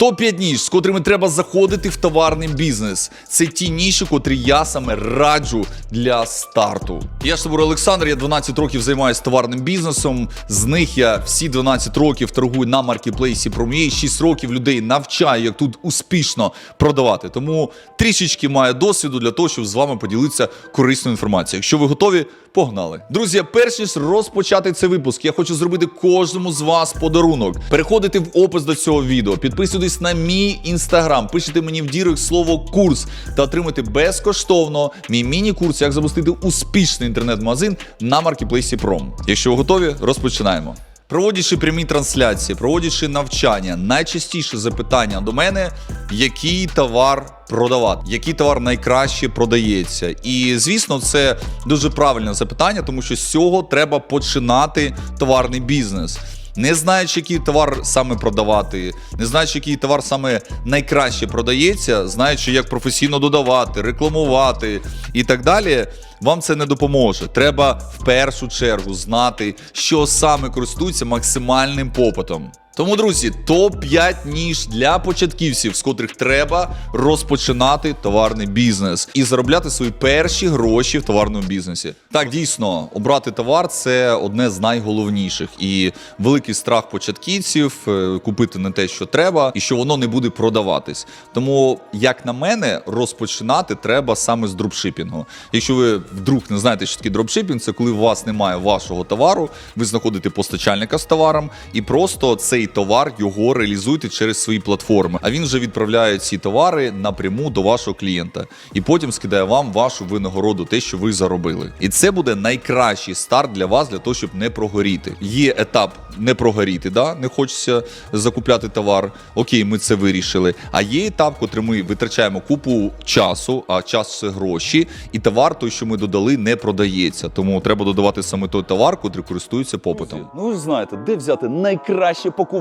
Топ-5 ніж, з котрими треба заходити в товарний бізнес. Це ті ніші, котрі я саме раджу для старту. Я ж Собор Олександр, я 12 років займаюся товарним бізнесом. З них я всі 12 років торгую на маркетплейсі Prom.ua, 6 років людей навчаю, як тут успішно продавати. Тому трішечки маю досвіду для того, щоб з вами поділитися корисною інформацією. Якщо ви готові, погнали. Друзі, перш ніж розпочати цей випуск, я хочу зробити кожному з вас подарунок. Переходите в опис до цього відео, підписуйтесь на мій інстаграм, пишете мені в дірок слово курс та отримайте безкоштовно мій міні-курс, як запустити успішний інтернет-магазин на маркетплейсі Пром. Якщо ви готові, розпочинаємо. Проводячи прямі трансляції, проводячи навчання, найчастіше запитання до мене, який товар продавати, який товар найкраще продається. І звісно, це дуже правильне запитання, тому що з цього треба починати товарний бізнес. Не знаючи, який товар саме продавати, не знаючи, який товар саме найкраще продається, знаючи, як професійно додавати, рекламувати і так далі, вам це не допоможе. Треба в першу чергу знати, що саме користується максимальним попитом. Тому, друзі, топ-5 ніж для початківців, з котрих треба розпочинати товарний бізнес і заробляти свої перші гроші в товарному бізнесі. Так, дійсно, обрати товар це одне з найголовніших. І великий страх початківців е, купити не те, що треба, і що воно не буде продаватись. Тому, як на мене, розпочинати треба саме з дропшипінгу. Якщо ви вдруг не знаєте, що таке дропшипінг, це коли у вас немає вашого товару, ви знаходите постачальника з товаром і просто цей товар його реалізуєте через свої платформи. А він вже відправляє ці товари напряму до вашого клієнта і потім скидає вам вашу винагороду, те, що ви заробили. І це буде найкращий старт для вас, для того, щоб не прогоріти. Є етап не прогоріти, да? не хочеться закупляти товар. Окей, ми це вирішили. А є етап, котрий ми витрачаємо купу часу, а час це гроші, і товар, той, що ми додали, не продається. Тому треба додавати саме той товар, котрий користується попитом. Ну ви ж знаєте, де взяти найкраще пакування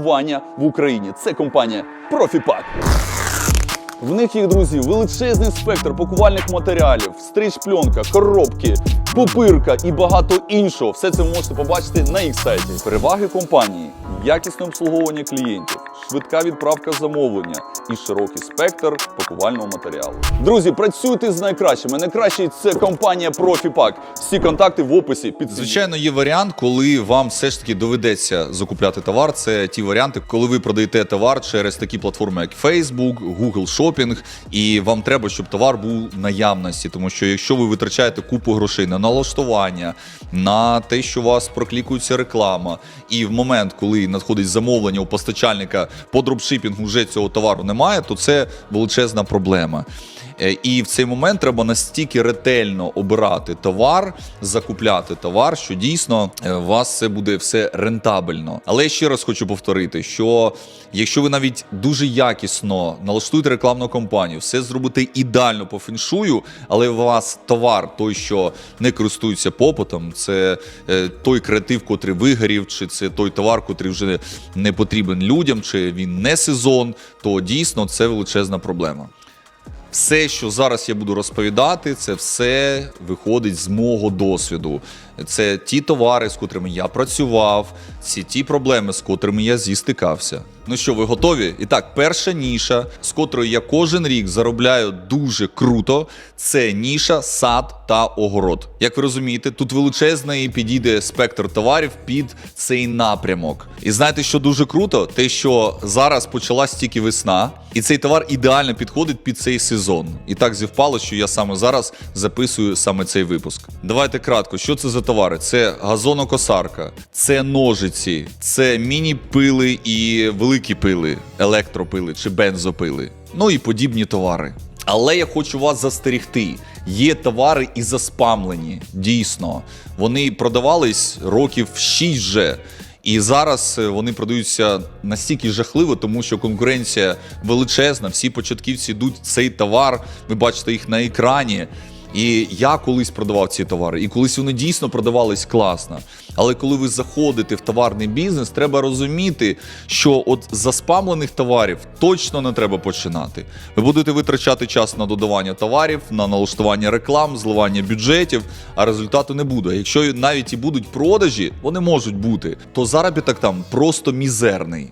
в Україні. Це компанія Профіпак. В них їх, друзі, величезний спектр пакувальних матеріалів, стріч-пленка, коробки, пупирка і багато іншого. Все це ви можете побачити на їх сайті. Переваги компанії, якісне обслуговування клієнтів, швидка відправка замовлення і широкий спектр пакувального матеріалу. Друзі, працюйте з найкращими. Найкращий це компанія Профіпак. Всі контакти в описі під Звичайно, є варіант, коли вам все ж таки доведеться закупляти товар. Це ті варіанти, коли ви продаєте товар через такі платформи, як Facebook, Google Shopping, і вам треба, щоб товар був наявності. Тому що якщо ви витрачаєте купу грошей на налаштування, на те, що у вас проклікується реклама, і в момент, коли надходить замовлення у постачальника по дропшипінгу вже цього товару немає, то це величезна проблема. Е, І в цей момент треба настільки ретельно обирати товар, закупляти товар, що дійсно е, у вас це буде все рентабельно. Але я ще раз хочу повторити, що якщо ви навіть дуже якісно налаштуєте рекламну кампанію, все зробите ідеально по феншую, але у вас товар, той, що не користується попитом, це е, той креатив, котрий вигорів, чи це той товар, котрий вже не потрібен людям, чи він не сезон, то дійсно це величезна проблема. Все, що зараз я буду розповідати, це все виходить з мого досвіду. Це ті товари, з котрими я працював, це ті проблеми, з котрими я зістикався. Ну що, ви готові? І так, перша ніша, з котрою я кожен рік заробляю дуже круто, це ніша, сад та огород. Як ви розумієте, тут величезний підійде спектр товарів під цей напрямок. І знаєте, що дуже круто? Те, що зараз почалась тільки весна, і цей товар ідеально підходить під цей сезон. І так зівпало, що я саме зараз записую саме цей випуск. Давайте кратко, що це за товари? Це газонокосарка, це ножиці, це міні-пили і великі пили, електропили чи бензопили. Ну і подібні товари. Але я хочу вас застерігти. Є товари і заспамлені. Дійсно, вони продавались років 6 вже. І зараз е, вони продаються настільки жахливо, тому що конкуренція величезна. Всі початківці йдуть цей товар. Ви бачите їх на екрані. І я колись продавав ці товари, і колись вони дійсно продавались класно. Але коли ви заходите в товарний бізнес, треба розуміти, що от заспамлених товарів точно не треба починати. Ви будете витрачати час на додавання товарів, на налаштування реклам, зливання бюджетів, а результату не буде. Якщо навіть і будуть продажі, вони можуть бути, то заробіток там просто мізерний.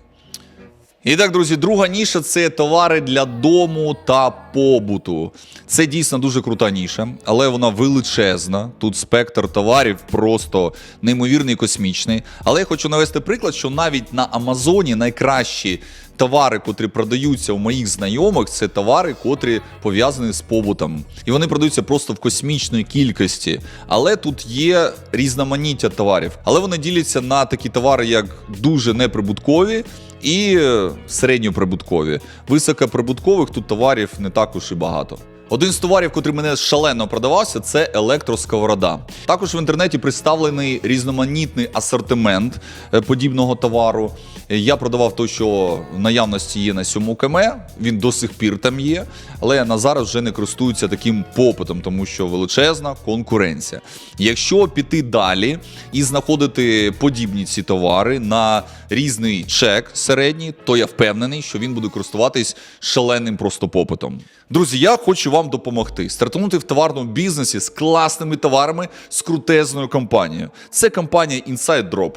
І так, друзі, друга ніша це товари для дому та побуту. Це дійсно дуже крута ніша, але вона величезна. Тут спектр товарів просто неймовірний, космічний. Але я хочу навести приклад, що навіть на Амазоні найкращі товари, котрі продаються у моїх знайомих, це товари, котрі пов'язані з побутом. І вони продаються просто в космічної кількості. Але тут є різноманіття товарів. Але вони діляться на такі товари, як дуже неприбуткові. І е, середньоприбуткові. Високоприбуткових тут товарів не також і багато. Один з товарів, котрий мене шалено продавався, це електросковорода. Також в інтернеті представлений різноманітний асортимент е, подібного товару. Я продавав той, що в наявності є на 7 км, він до сих пір там є, але на зараз вже не користуються таким попитом, тому що величезна конкуренція. Якщо піти далі і знаходити подібні ці товари на різний чек середній, то я впевнений, що він буде користуватись шаленим просто попитом. Друзі, я хочу вам допомогти стартанути в товарному бізнесі з класними товарами з крутезною компанією. Це компанія Inside Drop.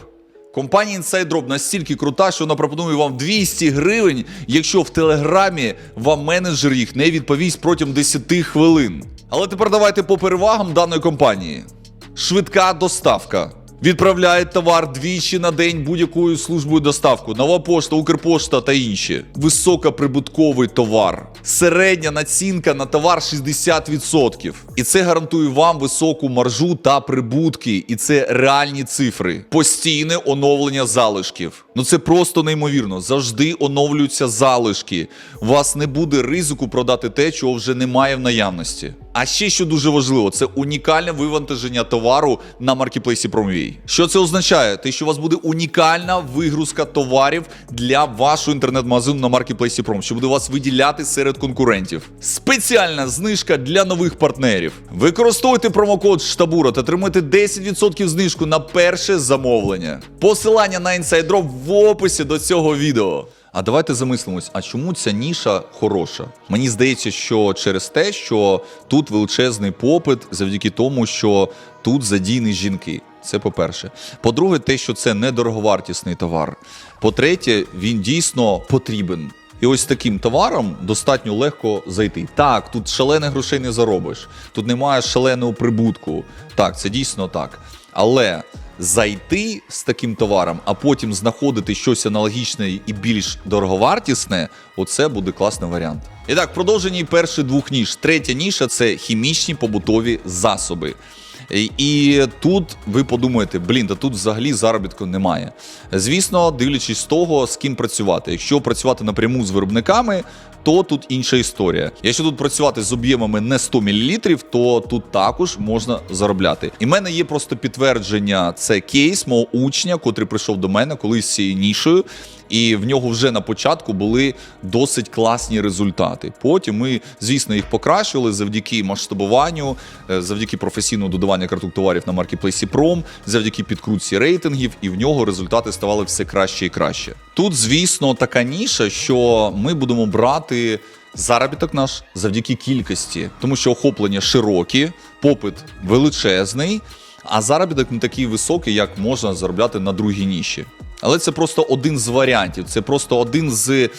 Компанія Inside Drop настільки крута, що вона пропонує вам 200 гривень, якщо в телеграмі вам менеджер їх не відповість протягом 10 хвилин. Але тепер давайте по перевагам даної компанії. Швидка доставка. Відправляють товар двічі на день будь-якою службою доставку. Нова пошта, Укрпошта та інші. Високоприбутковий товар. Середня націнка на товар 60%. І це гарантує вам високу маржу та прибутки. І це реальні цифри. Постійне оновлення залишків. Ну це просто неймовірно. Завжди оновлюються залишки. У вас не буде ризику продати те, чого вже немає в наявності. А ще що дуже важливо, це унікальне вивантаження товару на маркетплейсі Promvій. Що це означає? Те, що у вас буде унікальна вигрузка товарів для вашого інтернет-магазину на маркетплейсі Prom, що буде вас виділяти серед конкурентів. Спеціальна знижка для нових партнерів. Використовуйте промокод Штабура та отримуйте 10% знижку на перше замовлення. Посилання на InsideDrop в описі до цього відео. А давайте замислимось, а чому ця ніша хороша? Мені здається, що через те, що тут величезний попит завдяки тому, що тут задійні жінки. Це по-перше. По-друге, те, що це недороговартісний товар. По-третє, він дійсно потрібен. І ось таким товаром достатньо легко зайти. Так, тут шалених грошей не заробиш, тут немає шаленого прибутку. Так, це дійсно так. Але зайти з таким товаром, а потім знаходити щось аналогічне і більш дороговартісне, оце буде класний варіант. І так, в продовженні перших двох ніж. Третя ніша це хімічні побутові засоби. І тут ви подумаєте, блін, та тут взагалі заробітку немає. Звісно, дивлячись з того, з ким працювати. Якщо працювати напряму з виробниками, то тут інша історія. Якщо тут працювати з об'ємами не 100 мл, то тут також можна заробляти. І в мене є просто підтвердження. Це кейс мого учня, котрий прийшов до мене колись цією нішою. І в нього вже на початку були досить класні результати. Потім ми, звісно, їх покращували завдяки масштабуванню, е, завдяки професійному додаванню карток товарів на маркетплейсі Пром, завдяки підкрутці рейтингів, і в нього результати ставали все краще і краще. Тут, звісно, така ніша, що ми будемо брати. Заробіток наш завдяки кількості, тому що охоплення широкі, попит величезний, а заробіток не такий високий, як можна заробляти на другій ніші. Але це просто один з варіантів, це просто один з е,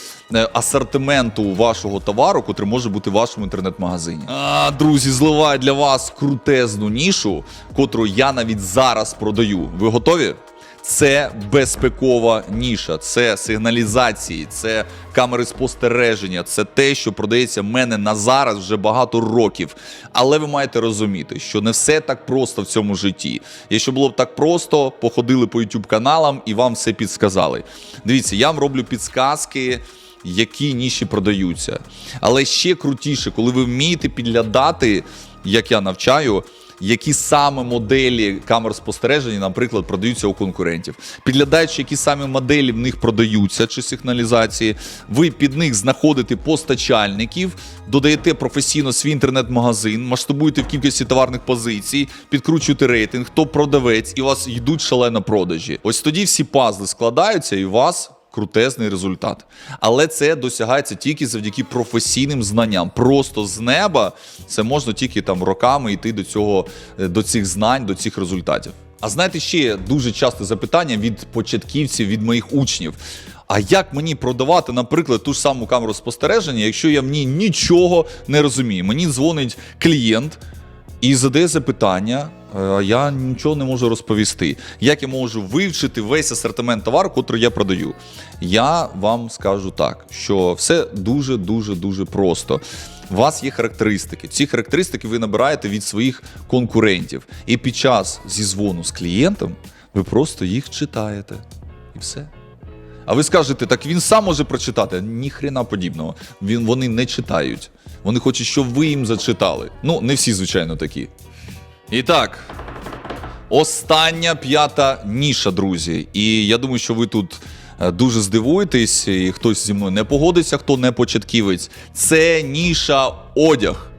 асортименту вашого товару, котрий може бути в вашому інтернет-магазині. А, друзі, зливаю для вас крутезну нішу, котру я навіть зараз продаю. Ви готові? Це безпекова ніша, це сигналізації, це камери спостереження, це те, що продається в мене на зараз вже багато років. Але ви маєте розуміти, що не все так просто в цьому житті. Якщо було б так просто, походили по YouTube каналам і вам все підсказали. Дивіться, я вам роблю підсказки. Які ніші продаються. Але ще крутіше, коли ви вмієте підглядати, як я навчаю, які саме моделі камер спостереження, наприклад, продаються у конкурентів. Підглядаючи, які саме моделі в них продаються чи сигналізації, ви під них знаходите постачальників, додаєте професійно свій інтернет-магазин, масштабуєте в кількості товарних позицій, підкручуєте рейтинг, хто продавець, і у вас йдуть шалено продажі. Ось тоді всі пазли складаються, і у вас крутезний результат. Але це досягається тільки завдяки професійним знанням. Просто з неба це можна тільки там роками йти до цього, е, до цих знань, до цих результатів. А знаєте, ще дуже часте запитання від початківців, від моїх учнів. А як мені продавати, наприклад, ту ж саму камеру спостереження, якщо я ній нічого не розумію? Мені дзвонить клієнт і задає запитання. Е, Я нічого не можу розповісти. Як я можу вивчити весь асортимент товару, котрий я продаю? Я вам скажу так, що все дуже дуже дуже просто. У вас є характеристики. Ці характеристики ви набираєте від своїх конкурентів. І під час зізвону з клієнтом ви просто їх читаєте. І все. А ви скажете, так він сам може прочитати. Ні хрена подібного. Він, вони не читають. Вони хочуть, щоб ви їм зачитали. Ну, не всі, звичайно, такі. І так, остання п'ята ніша, друзі. І я думаю, що ви тут е, дуже здивуєтесь, і хтось зі мною не погодиться, хто не початківець. Це ніша одяг.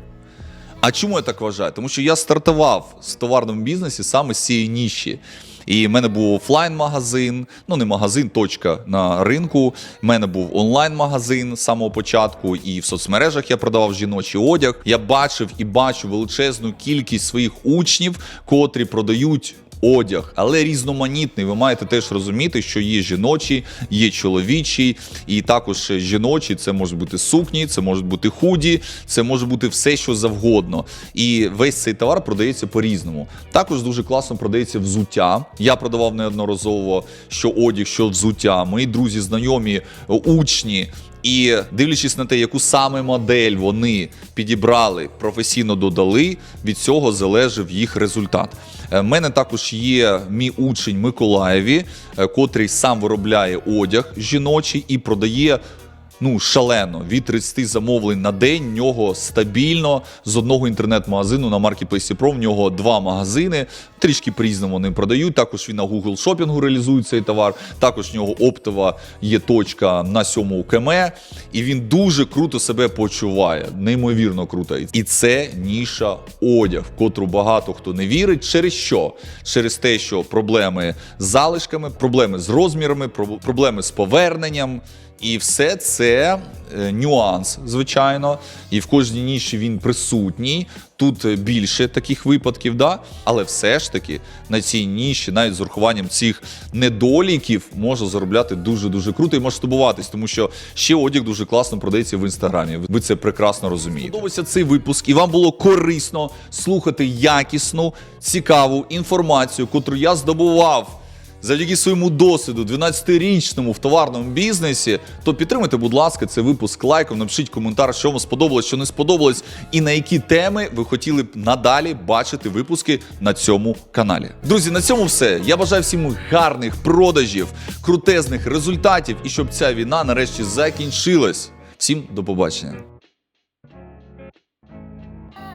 А чому я так вважаю? Тому що я стартував з товарному бізнесі саме з цієї ніші. І в мене був офлайн-магазин, ну не магазин, точка на ринку. У мене був онлайн-магазин з самого початку, і в соцмережах я продавав жіночий одяг. Я бачив і бачу величезну кількість своїх учнів, котрі продають одяг, але різноманітний. Ви маєте теж розуміти, що є жіночі, є чоловічі, і також жіночі це можуть бути сукні, це можуть бути худі, це може бути все, що завгодно. І весь цей товар продається по-різному. Також дуже класно продається взуття. Я продавав неодноразово що одяг, що взуття. Мої друзі, знайомі, учні. І дивлячись на те, яку саме модель вони підібрали, професійно додали, від цього залежав їх результат. У мене також є мій учень Миколаєві, е, котрий сам виробляє одяг жіночий і продає. Ну, шалено від 30 замовлень на день. В нього стабільно з одного інтернет-магазину на Marketplace Pro. В нього два магазини. Трішки по-різному вони продають. Також він на Google шопінгу реалізує цей товар. Також в нього оптова є точка на сьомому КМ. І він дуже круто себе почуває. Неймовірно круто. І це ніша одяг, котру багато хто не вірить. Через що? Через те, що проблеми з залишками, проблеми з розмірами, проб- проблеми з поверненням. І все це е, нюанс, звичайно, і в кожній ніші він присутній. Тут е, більше таких випадків, да? але все ж таки на цій ніші, навіть з урахуванням цих недоліків, можна заробляти дуже дуже круто і масштабуватись, тому що ще одяг дуже класно продається в інстаграмі. Ви це прекрасно розумієте. Подобався цей випуск, і вам було корисно слухати якісну, цікаву інформацію, котру я здобував завдяки своєму досвіду 12-річному в товарному бізнесі, то підтримайте, будь ласка, цей випуск лайком, напишіть коментар, що вам сподобалось, що не сподобалось, і на які теми ви хотіли б надалі бачити випуски на цьому каналі. Друзі, на цьому все. Я бажаю всім гарних продажів, крутезних результатів і щоб ця війна нарешті закінчилась. Всім до побачення.